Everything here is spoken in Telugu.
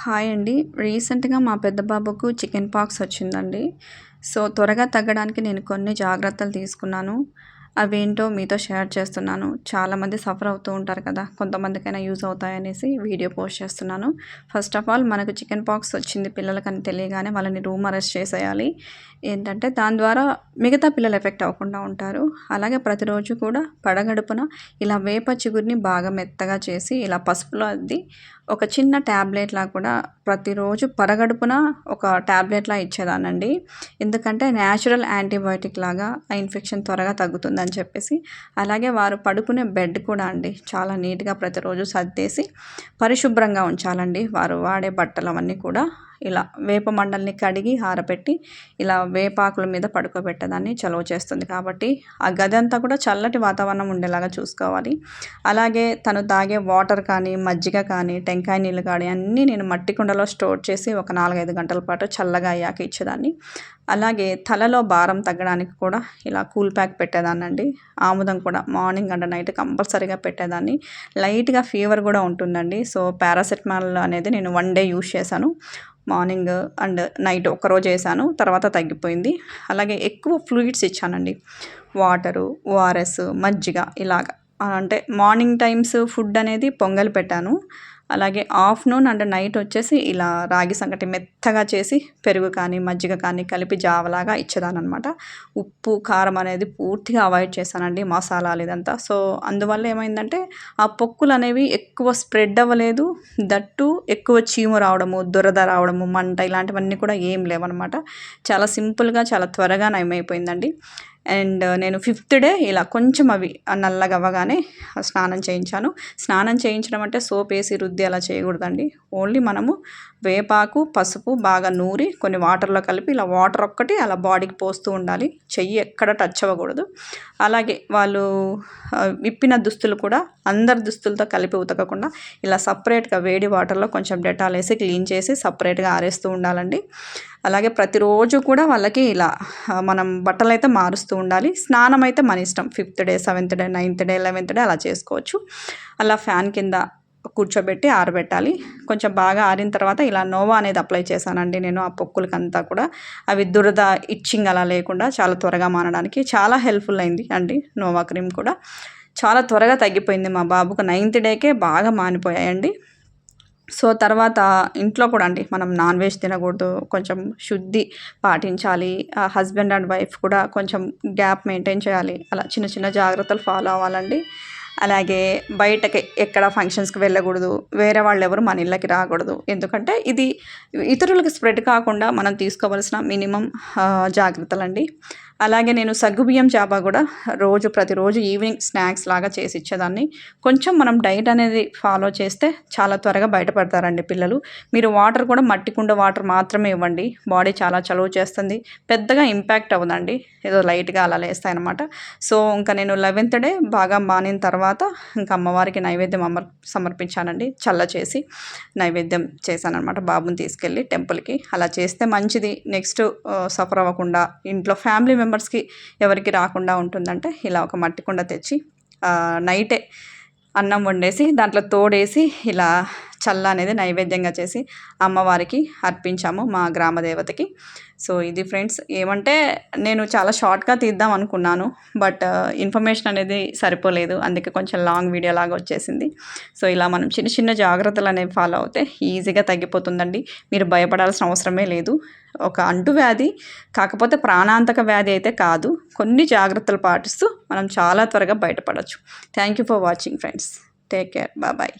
హాయ్ అండి. రీసెంట్గా మా పెద్ద బాబుకు చికెన్ పాక్స్ వచ్చిందండి. సో త్వరగా తగ్గడానికి నేను కొన్ని జాగ్రత్తలు తీసుకున్నాను. అవేంటో మీతో షేర్ చేస్తున్నాను. చాలామంది సఫర్ అవుతూ ఉంటారు కదా కొంతమందికైనా యూజ్ అవుతాయనేసి వీడియో పోస్ట్ చేస్తున్నాను. ఫస్ట్ ఆఫ్ ఆల్ మనకు చికెన్ పాక్స్ వచ్చింది పిల్లలకని తెలియగానే వాళ్ళని రూమ్ అరెస్ట్ చేసేయాలి. ఏంటంటే దాని ద్వారా మిగతా పిల్లలు ఎఫెక్ట్ అవ్వకుండా ఉంటారు. అలాగే ప్రతిరోజు కూడా పడగడుపున ఇలా వేప చిగురిని బాగా మెత్తగా చేసి ఇలా పసుపులో అద్ది ఒక చిన్న ట్యాబ్లెట్లా కూడా ప్రతిరోజు పరగడుపున ఒక ట్యాబ్లెట్లా ఇచ్చేదానండి ఎందుకంటే న్యాచురల్ యాంటీబయాటిక్ లాగా ఆ ఇన్ఫెక్షన్ త్వరగా తగ్గుతుందని చెప్పేసి అలాగే వారు పడుకునే బెడ్ కూడా అండి. చాలా నీట్గా ప్రతిరోజు సర్దేసి పరిశుభ్రంగా ఉంచాలండి. వారు వాడే బట్టలు అవన్నీ కూడా ఇలా వేప మండల్ని కడిగి ఆరబెట్టి ఇలా వేపాకుల మీద పడుకోబెట్టేదాన్ని చలువ చేస్తుంది. కాబట్టి ఆ గది అంతా కూడా చల్లటి వాతావరణం ఉండేలాగా చూసుకోవాలి. అలాగే తను తాగే వాటర్ కానీ మజ్జిగ కానీ టెంకాయ నీళ్ళు కానీ అన్నీ నేను మట్టి కుండలో స్టోర్ చేసి ఒక నాలుగైదు గంటల పాటు చల్లగా అయ్యాక ఇచ్చేదాన్ని. అలాగే తలలో భారం తగ్గడానికి కూడా ఇలా కూల్ ప్యాక్ పెట్టేదాన్నండి. ఆముదం కూడా మార్నింగ్ అండ్ నైట్ కంపల్సరీగా పెట్టేదాన్ని. లైట్గా ఫీవర్ కూడా ఉంటుందండి. సో పారాసెటమాల్ అనేది నేను వన్ డే యూస్ చేశాను. మార్నింగ్ అండ్ నైట్ ఒకరోజు వేసాను తర్వాత తగ్గిపోయింది. అలాగే ఎక్కువ ఫ్లూయిడ్స్ ఇచ్చానండి. వాటరు ఓఆర్ఎస్ మజ్జిగ ఇలాగ. అంటే మార్నింగ్ టైమ్స్ ఫుడ్ అనేది పొంగల్ పెట్టాను. అలాగే ఆఫ్టర్నూన్ అండ్ నైట్ వచ్చేసి ఇలా రాగి సంగటి మెత్తగా చేసి పెరుగు కానీ మజ్జిగ కానీ కలిపి జావలాగా ఇచ్చేదానమాట ఉప్పు కారం అనేది పూర్తిగా అవాయిడ్ చేశానండి మసాలాలు ఇదంతా. సో అందువల్ల ఏమైందంటే ఆ పొక్కులు అనేవి ఎక్కువ స్ప్రెడ్ అవ్వలేదు. దట్టు ఎక్కువ చీము రావడము దురద రావడము మంట ఇలాంటివన్నీ కూడా ఏం లేవన్నమాట. చాలా సింపుల్గా చాలా త్వరగా నయమైపోయిందండి. అండ్ uh, నేను ఫిఫ్త్ డే ఇలా కొంచెం అవి నల్లగా అవ్వగానే స్నానం చేయించాను. స్నానం చేయించడం అంటే సోప్ వేసి రుద్ది అలా చేయకూడదండి. ఓన్లీ మనము వేపాకు పసుపు బాగా నూరి కొన్ని వాటర్లో కలిపి ఇలా వాటర్ ఒక్కటి అలా బాడీకి పోస్తూ ఉండాలి. చెయ్యి ఎక్కడ టచ్ అవ్వకూడదు. అలాగే వాళ్ళు uh, విప్పిన దుస్తులు కూడా అందరి దుస్తులతో కలిపి ఉతకకుండా ఇలా సపరేట్గా వేడి వాటర్లో కొంచెం డెటాల్ వేసి క్లీన్ చేసి సపరేట్గా ఆరేస్తూ ఉండాలండి. అలాగే ప్రతిరోజు కూడా వాళ్ళకి ఇలా మనం బట్టలు అయితే మారుస్తూ ఉండాలి. స్నానం అయితే మన ఇష్టం. Fifth day seventh day ninth day eleventh day అలా చేసుకోవచ్చు. అలా ఫ్యాన్ కింద కూర్చోబెట్టి ఆరబెట్టాలి. కొంచెం బాగా ఆరిన తర్వాత ఇలా నోవా అనేది అప్లై చేశానండి నేను ఆ పొక్కులకంతా కూడా. అవి దురద ఇచ్చింగ్ అలా లేకుండా చాలా త్వరగా మానడానికి చాలా హెల్ప్ఫుల్ అయింది అండి నోవా క్రీమ్ కూడా. చాలా త్వరగా తగ్గిపోయింది మా బాబుకు. నైన్త్ డేకే బాగా మానిపోయాయండి. సో తర్వాత ఇంట్లో కూడా అండి మనం నాన్ వెజ్ తినకూడదు కొంచెం శుద్ధి పాటించాలి హస్బెండ్ అండ్ వైఫ్ కూడా కొంచెం గ్యాప్ మెయింటైన్ చేయాలి అలా చిన్న చిన్న జాగ్రత్తలు ఫాలో అవ్వాలండి. అలాగే బయటకి ఎక్కడ ఫంక్షన్స్కి వెళ్ళకూడదు వేరే వాళ్ళు ఎవరు మన ఇళ్ళకి రాకూడదు. ఎందుకంటే ఇది ఇతరులకు స్ప్రెడ్ కాకుండా మనం తీసుకోవాల్సిన మినిమం జాగ్రత్తలండి. అలాగే నేను సగ్గుబియ్యం చేప కూడా రోజు ప్రతిరోజు ఈవినింగ్ స్నాక్స్ లాగా చేసి ఇచ్చేదాన్ని. కొంచెం మనం డైట్ అనేది ఫాలో చేస్తే చాలా త్వరగా బయటపడతారండి పిల్లలు. మీరు వాటర్ కూడా మట్టి కుండ వాటర్ మాత్రమే ఇవ్వండి. బాడీ చాలా చలువ చేస్తుంది. పెద్దగా ఇంపాక్ట్ అవ్వదండి. ఏదో లైట్గా అలా లేస్తాయన్నమాట. సో ఇంకా నేను లెవెన్త్ డే బాగా మానిన తర్వాత ఇంకా అమ్మవారికి నైవేద్యం అమర్ సమర్పించానండి. చల్ల చేసి నైవేద్యం చేశానమాట బాబుని తీసుకెళ్ళి టెంపుల్కి. అలా చేస్తే మంచిది. నెక్స్ట్ సఫర్ అవ్వకుండా ఇంట్లో ఫ్యామిలీ మెంబర్స్కి ఎవరికి రాకుండా ఉంటుందంటే ఇలా ఒక మట్టి కుండ తెచ్చి నైటే అన్నం వండేసి దాంట్లో తోడేసి ఇలా చల్ల అనేది నైవేద్యంగా చేసి అమ్మవారికి అర్పించాము మా గ్రామ దేవతకి. సో ఇది ఫ్రెండ్స్ ఏమంటే నేను చాలా షార్ట్గా తీద్దాం అనుకున్నాను బట్ ఇన్ఫర్మేషన్ అనేది సరిపోలేదు. అందుకే కొంచెం లాంగ్ వీడియో లాగా వచ్చేసింది. సో ఇలా మనం చిన్న చిన్న జాగ్రత్తలు అనేవి ఫాలో అవుతే ఈజీగా తగ్గిపోతుందండి. మీరు భయపడాల్సిన అవసరమే లేదు. ఒక అంటువ్యాధి కాకపోతే ప్రాణాంతక వ్యాధి అయితే కాదు. కొన్ని జాగ్రత్తలు పాటిస్తూ మనం చాలా త్వరగా బయటపడవచ్చు thank you for watching friends take care bye